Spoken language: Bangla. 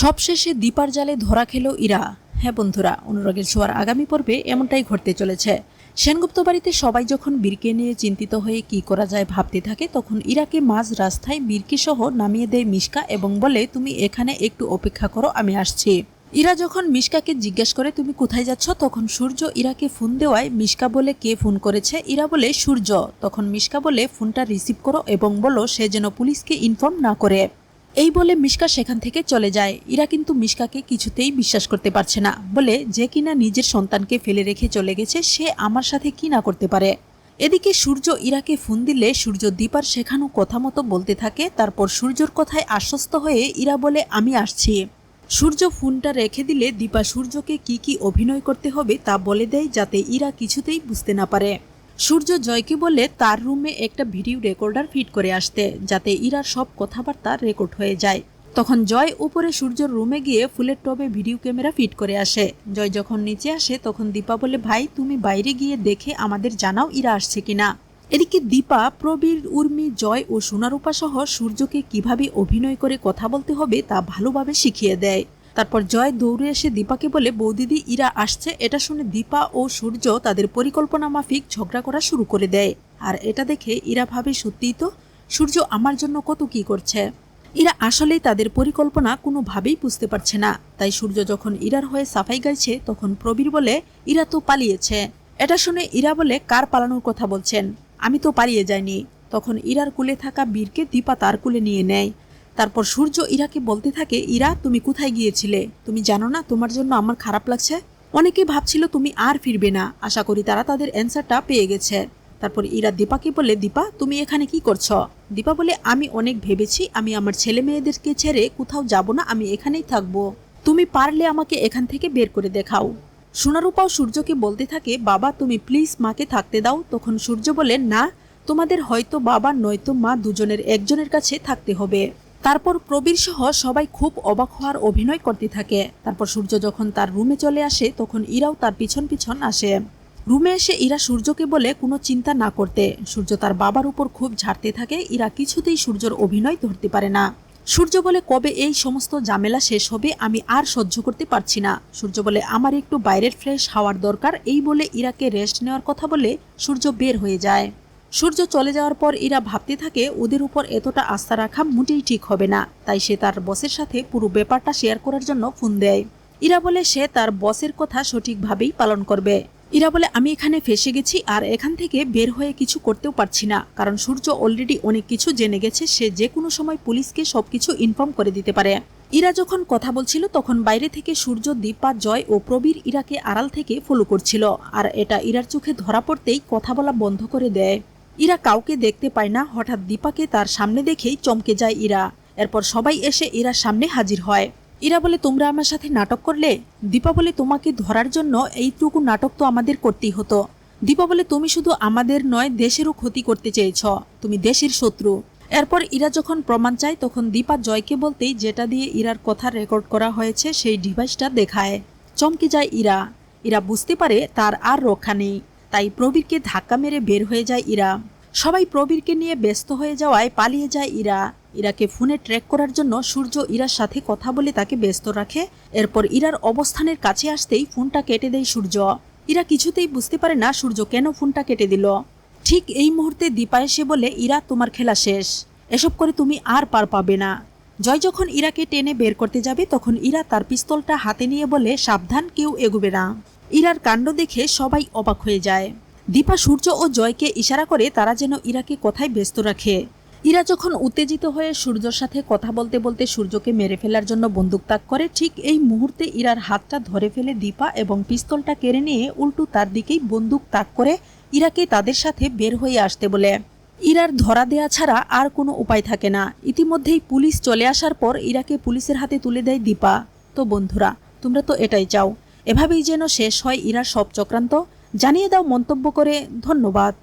সবশেষে দীপার জালে ধরা খেল ইরা। হ্যাঁ বন্ধুরা, অনুরাগের ছোঁয়ার আগামী পর্বে এমনটাই ঘটতে চলেছে। সেনগুপ্ত বাড়িতে সবাই যখন বীরকে নিয়ে চিন্তিত হয়ে কি করা যায় ভাবতে থাকে, তখন ইরাকে মাঝ রাস্তায় বীরকে সহ নামিয়ে দেয় মিশকা এবং বলে, তুমি এখানে একটু অপেক্ষা করো, আমি আসছি। ইরা যখন মিশকাকে জিজ্ঞেস করে, তুমি কোথায় যাচ্ছ? তখন সূর্য ইরাকে ফোন দেওয়ায় মিশকা বলে, কে ফোন করেছে? ইরা বলে, সূর্য। তখন মিশকা বলে, ফোনটা রিসিভ করো এবং বলো, সে যেন পুলিশকে ইনফর্ম না করে। এই বলে মিশকা সেখান থেকে চলে যায়। ইরা কিন্তু মিশকাকে কিছুতেই বিশ্বাস করতে পারছে না। বলে যে কিনা নিজের সন্তানকে ফেলে রেখে চলে গেছে, সে আমার সাথে কি না করতে পারে? এদিকে সূর্য ইরাকে ফোন দিলে সূর্য দীপার শেখানো কথা মতো বলতে থাকে, তারপর সূর্যর কথায় আশ্বস্ত হয়ে ইরা বলে, আমি আসছি। সূর্য ফোনটা রেখে দিলে দীপা সূর্যকে কি কি অভিনয় করতে হবে তা বলে দেয়, যাতে ইরা কিছুতেই বুঝতে না পারে। সূর্য জয়কে বলে তার রুমে একটা ভিডিও রেকর্ডার ফিট করে আসতে, যাতে ইরার সব কথাবার্তা রেকর্ড হয়ে যায়। তখন জয় উপরে সূর্যর রুমে গিয়ে ফুলের টবে ভিডিও ক্যামেরা ফিট করে আসে। জয় যখন নিচে আসে, তখন দীপা বলে, ভাই, তুমি বাইরে গিয়ে দেখে আমাদের জানাও ইরা আসছে কিনা? এদিকে দীপা, প্রবীর, উর্মি, জয় ও সোনারূপা সহ সূর্যকে কীভাবে অভিনয় করে কথা বলতে হবে তা ভালোভাবে শিখিয়ে দেয়। তারপর জয় দৌড়ে এসে দীপাকে বলে, বৌদিদি, ইরা আসছে। এটা শুনে দীপা ও সূর্য তাদের পরিকল্পনা মাফিক ঝগড়া করা শুরু করে দেয়। আর এটা দেখে ইরা ভাবে, সত্যিই তো? সূর্য আমার জন্য কত কি করছে? ইরা আসলেই তাদের পরিকল্পনা কোনোভাবেই বুঝতে পারছে না। তাই সূর্য যখন ইরার হয়ে সাফাই গাইছে, তখন প্রবীর বলে, ইরা তো পালিয়েছে। এটা শুনে ইরা বলে, কার পালানোর কথা বলছেন? আমি তো পালিয়ে যাইনি। তখন ইরার কুলে থাকা বীরকে দীপা তার কুলে নিয়ে নেয়। তারপর সূর্য ইরাকে বলতে থাকে, ইরা, তুমি কোথায় গিয়েছিলে? তুমি জানো না তোমার জন্য আমার খারাপ লাগছে? অনেকে ভাবছিল, তুমি আর ফিরবে না। আশা করি তারা তাদের অ্যান্সারটা পেয়ে গেছে। তারপর ইরা দীপাকে বলে, দীপা, তুমি এখানে কি করছ? দীপা বলে, আমি অনেক ভেবেছি, আমি আমার ছেলে মেয়েদেরকে ছেড়ে কোথাও যাব না, আমি এখানেই থাকব। তুমি পারলে আমাকে এখান থেকে বের করে দেখাও। সোনারূপাও সূর্যকে বলতে থাকে, বাবা, তুমি প্লিজ মাকে থাকতে দাও। তখন সূর্য বলে, না, তোমাদের হয়তো বাবা, নয়তো মা দুজনের, একজনের কাছে থাকতে হবে। তারপর প্রবীর সহ সবাই খুব অবাক হওয়ার অভিনয় করতে থাকে। তারপর সূর্য যখন তার রুমে চলে আসে, তখন ইরাও তার পিছন পিছন আসে। রুমে এসে ইরা সূর্যকে বলে কোনো চিন্তা না করতে। সূর্য তার বাবার উপর খুব ঝাড়তে থাকে, ইরা কিছুতেই সূর্যর অভিনয় ধরতে পারে না। সূর্য বলে, কবে এই সমস্ত ঝামেলা শেষ হবে আমি আর সহ্য করতে পারছি না। সূর্য বলে, আমার একটু বাইরের ফ্রেশ হাওয়ার দরকার। এই বলে ইরাকে রেস্ট নেওয়ার কথা বলে সূর্য বের হয়ে যায়। সূর্য চলে যাওয়ার পর ইরা ভাবতে থাকে ওদের উপর এতটা আস্থা রাখা মোটেই ঠিক হবে না। তাই সে তার বসের সাথে পুরো ব্যাপারটা শেয়ার করার জন্য ফোন দেয়। ইরা বলে, সে তার বসের কথা সঠিকভাবেই পালন করবে। ইরা বলে, আমি এখানে ফেসে গেছি আর এখান থেকে বের হয়ে কিছু করতেও পারছি না। কারণ সূর্য অলরেডি অনেক কিছু জেনে গেছে, সে যে কোনো সময় পুলিশকে সবকিছু ইনফর্ম করে দিতে পারে। ইরা যখন কথা বলছিল, তখন বাইরে থেকে সূর্য, দীপা, জয় ও প্রবীর ইরাকে আড়াল থেকে ফলো করছিল। আর এটা ইরার চোখে ধরা পড়তেই কথা বলা বন্ধ করে দেয়। ইরা কাউকে দেখতে পায় না। হঠাৎ দীপাকে তার সামনে দেখেই চমকে যায় ইরা। এরপর সবাই এসে ইরার সামনে হাজির হয়। ইরা বলে, তোমরা আমার সাথে নাটক করলে? দীপা বলে, তোমাকে ধরার জন্য এইটুকু নাটক তো আমাদের করতেই হতো। দীপা বলে, তুমি শুধু আমাদের নয়, দেশেরও ক্ষতি করতে চেয়েছ। তুমি দেশের শত্রু। এরপর ইরা যখন প্রমাণ চায়, তখন দীপা জয়কে বলতেই যেটা দিয়ে ইরার কথা রেকর্ড করা হয়েছে, সেই ডিভাইসটা দেখায়। চমকে যায় ইরা। ইরা বুঝতে পারে তার আর রক্ষা নেই। তাই প্রবীরকে ধাক্কা মেরে বের হয়ে যায় ইরা। সবাই প্রবীরকে নিয়ে ব্যস্ত হয়ে যাওয়ায় পালিয়ে যায় ইরা। ইরাকে ফোনে ট্র্যাক করার জন্য সূর্য ইরার সাথে কথা বলে তাকে ব্যস্ত রাখে। এরপর ইরার অবস্থানের কাছে আসতেই ফোনটা কেটে দেয় সূর্য। ইরা কিছুতেই বুঝতে পারে না সূর্য কেন ফোনটা কেটে দিল। ঠিক এই মুহূর্তে দীপা এসে বলে, ইরা, তোমার খেলা শেষ। এসব করে তুমি আর পার পাবে না। জয় যখন ইরাকে টেনে বের করতে যাবে, তখন ইরা তার পিস্তলটা হাতে নিয়ে বলে, সাবধান, কেউ এগুবে না। ইরার কাণ্ড দেখে সবাই অবাক হয়ে যায়। দীপা, সূর্য ও জয়কে ইশারা করে তারা যেন ইরাকে কথায় ব্যস্ত রাখে। ইরা যখন উত্তেজিত হয়ে সূর্যর সাথে কথা বলতে বলতে সূর্যকে মেরে ফেলার জন্য বন্দুক তাক করে, ঠিক এই মুহূর্তে ইরার হাতটা ধরে ফেলে দীপা এবং পিস্তলটা কেড়ে নিয়ে উল্টো তার দিকেই বন্দুক তাক করে ইরাকে তাদের সাথে বের হয়ে আসতে বলে। ইরার ধরা দেয়া ছাড়া আর কোনো উপায় থাকে না। ইতিমধ্যেই পুলিশ চলে আসার পর ইরাকে পুলিশের হাতে তুলে দেয় দীপা। তো বন্ধুরা, তোমরা তো এটাই চাও। এভাবেই যেন শেষ হয় ইরার সব চক্রান্ত। জানিয়ে দাও মন্তব্য করে ধন্যবাদ।